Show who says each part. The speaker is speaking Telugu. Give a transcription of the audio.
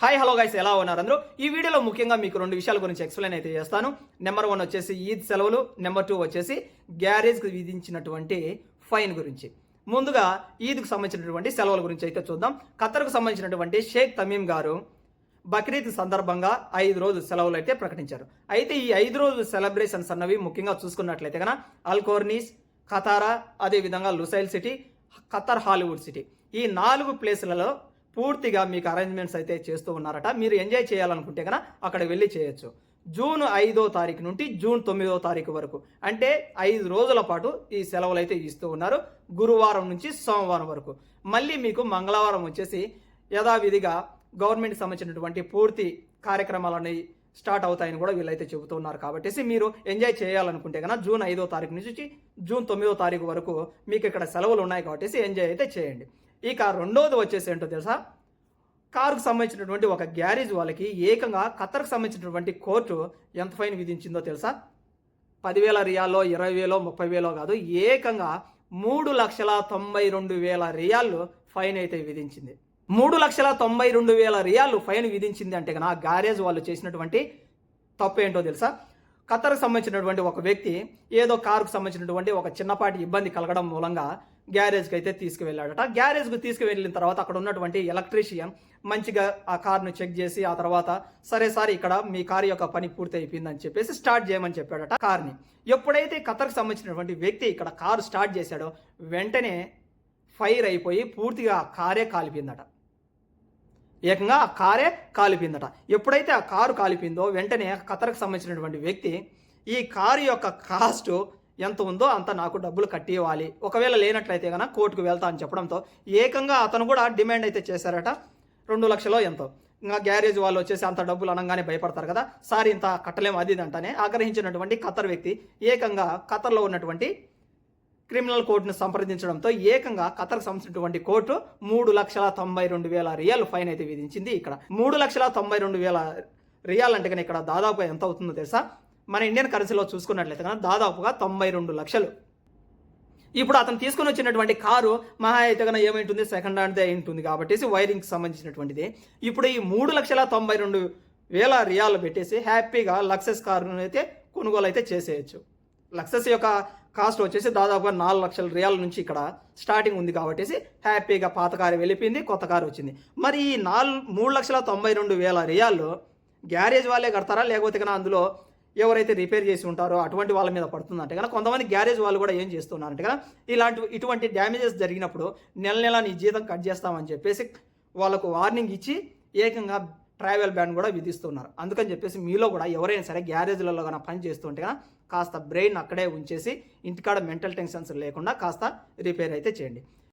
Speaker 1: హాయ్ హలో గైస్ ఎలా ఉన్నారు అందరూ? ఈ వీడియోలో ముఖ్యంగా మీకు రెండు విషయాల గురించి ఎక్స్ప్లెయిన్ అయితే చేస్తాను. నెంబర్ వన్ వచ్చేసి ఈద్ సెలవులు నెంబర్ టూ వచ్చేసి గ్యారేజ్కి విధించినటువంటి ఫైన్ గురించి. ముందుగా ఈద్కు సంబంధించినటువంటి సెలవుల గురించి అయితే చూద్దాం. ఖతర్కు సంబంధించినటువంటి షేక్ తమీం గారు బక్రీద్ సందర్భంగా ఐదు రోజులు సెలవులు అయితే ప్రకటించారు. అయితే ఈ ఐదు రోజులు సెలబ్రేషన్స్ అన్నవి ముఖ్యంగా చూసుకున్నట్లయితే కనుక అల్కోర్నీస్ ఖతారా అదేవిధంగా Lusail City Qatar Hollywood city. ఈ నాలుగు ప్లేసులలో పూర్తిగా మీకు అరేంజ్మెంట్స్ అయితే చేస్తూ ఉన్నారట. మీరు ఎంజాయ్ చేయాలనుకుంటే కనుక అక్కడ వెళ్ళి చేయొచ్చు. జూన్ ఐదో తారీఖు నుండి జూన్ తొమ్మిదో తారీఖు వరకు. అంటే ఐదు రోజుల పాటు ఈ సెలవులు అయితే ఇస్తూ ఉన్నారు. గురువారం నుంచి సోమవారం వరకు. మళ్ళీ మీకు మంగళవారం వచ్చేసి యథావిధిగా గవర్నమెంట్కి సంబంధించినటువంటి పూర్తి కార్యక్రమాలని స్టార్ట్ అవుతాయని కూడా వీళ్ళైతే చెబుతున్నారు కాబట్టి మీరు ఎంజాయ్ చేయాలనుకుంటే కనుక జూన్ ఐదో తారీఖు నుంచి జూన్ తొమ్మిదో తారీఖు వరకు మీకు ఇక్కడ సెలవులు ఉన్నాయి. కాబట్టి ఎంజాయ్ అయితే చేయండి. ఇక రెండోది వచ్చేసి ఏంటో తెలుసా? కారుకు సంబంధించినటువంటి ఒక గ్యారేజ్ వాళ్ళకి ఏకంగా ఖతర్కు సంబంధించినటువంటి కోర్టు ఎంత ఫైన్ విధించిందో తెలుసా? పదివేల రియాల్లో ఇరవై వేలో ముప్పై వేలో కాదు ఏకంగా మూడు లక్షల తొంభై రెండు వేల రియాళ్ళు ఫైన్ అయితే విధించింది. మూడు లక్షల తొంభై రెండు వేల రియాళ్ళు ఫైన్ విధించింది అంటే కనుక ఆ గ్యారేజ్ వాళ్ళు చేసినటువంటి తప్పు ఏంటో తెలుసా? ఖతర్కు సంబంధించినటువంటి ఒక వ్యక్తి ఏదో కారుకు సంబంధించినటువంటి ఒక చిన్నపాటి ఇబ్బంది కలగడం మూలంగా గ్యారేజ్కి అయితే తీసుకువెళ్ళాడట. గ్యారేజ్కి తీసుకువెళ్ళిన తర్వాత అక్కడ ఉన్నటువంటి ఎలక్ట్రీషియన్ మంచిగా ఆ కార్ను చెక్ చేసి ఆ తర్వాత సరే సార్ ఇక్కడ మీ కారు యొక్క పని పూర్తి అయిపోయిందని చెప్పేసి స్టార్ట్ చేయమని చెప్పాడట కార్ని. ఎప్పుడైతే ఖతర్కు సంబంధించినటువంటి వ్యక్తి ఇక్కడ కారు స్టార్ట్ చేశాడో వెంటనే ఫైర్ అయిపోయి పూర్తిగా ఆ కారే కాలిపోయిందట. ఏకంగా ఆ కారే కాలిపోయిందట. ఎప్పుడైతే ఆ కారు కాలిపోయిందో వెంటనే ఖతర్కు సంబంధించినటువంటి వ్యక్తి ఈ కారు యొక్క కాస్ట్ ఎంత ఉందో అంత నాకు డబ్బులు కట్టి ఇవ్వాలి ఒకవేళ లేనట్లయితే కనుక కోర్టుకు వెళ్తా అని చెప్పడంతో ఏకంగా అతను కూడా డిమాండ్ అయితే చేశారట. రెండు లక్షలో ఎంతో. ఇంకా గ్యారేజ్ వాళ్ళు వచ్చేసి అంత డబ్బులు అనగానే భయపడతారు కదా. సార్ ఇంత కట్టలేము అది ఇది ఆగ్రహించినటువంటి ఖతర్ వ్యక్తి ఏకంగా ఖతర్లో ఉన్నటువంటి క్రిమినల్ కోర్టును సంప్రదించడంతో ఏకంగా ఖతర్ సంబంధించినటువంటి కోర్టు మూడు లక్షల తొంభై రెండు వేల రియల్ ఫైన్ అయితే విధించింది ఇక్కడ. మూడు లక్షల తొంభై రెండు వేల రియాల్ అంటే కనుక ఇక్కడ దాదాపు ఎంత అవుతుందో తెలుసా? మన ఇండియన్ కరెన్సీలో చూసుకున్నట్లయితే కనుక దాదాపుగా తొంభై రెండు లక్షలు. ఇప్పుడు అతను తీసుకొని వచ్చినటువంటి కారు మహా అయితే కనుక ఏమైంటుంది? సెకండ్ హ్యాండ్దే ఉంటుంది కాబట్టి వైరింగ్కి సంబంధించినటువంటిది. ఇప్పుడు ఈ మూడు లక్షల తొంభై రెండు వేల రియాలు పెట్టేసి హ్యాపీగా లక్సెస్ కారును అయితే కొనుగోలు అయితే చేసేయచ్చు. లక్సెస్ యొక్క కాస్ట్ వచ్చేసి దాదాపుగా నాలుగు లక్షల రియాల నుంచి ఇక్కడ స్టార్టింగ్ ఉంది కాబట్టి హ్యాపీగా పాత కారు వెళ్ళిపోయింది కొత్త కారు వచ్చింది. మరి ఈ నాలుగు మూడు లక్షల తొంభై రెండు వేల రియాల్లో గ్యారేజ్ వాళ్ళే కడతారా? లేకపోతే కన్నా అందులో ఎవరైతే రిపేర్ చేసి ఉంటారో అటువంటి వాళ్ళ మీద పడుతుందంటే కనుక కొంతమంది గ్యారేజ్ వాళ్ళు కూడా ఏం చేస్తున్నారంటే కదా ఇలాంటి ఇటువంటి డ్యామేజెస్ జరిగినప్పుడు నెల నెల నీ జీతం కట్ చేస్తామని చెప్పేసి వాళ్ళకు వార్నింగ్ ఇచ్చి ఏకంగా ట్రావెల్ బ్యాన్ కూడా విధిస్తున్నారు. అందుకని చెప్పేసి మీలో కూడా ఎవరైనా సరే గ్యారేజ్లలో కానీ పని చేస్తుంటే కాస్త బ్రెయిన్ అక్కడే ఉంచేసి ఇంటికాడ మెంటల్ టెన్షన్స్ లేకుండా కాస్త రిపేర్ అయితే చేయండి.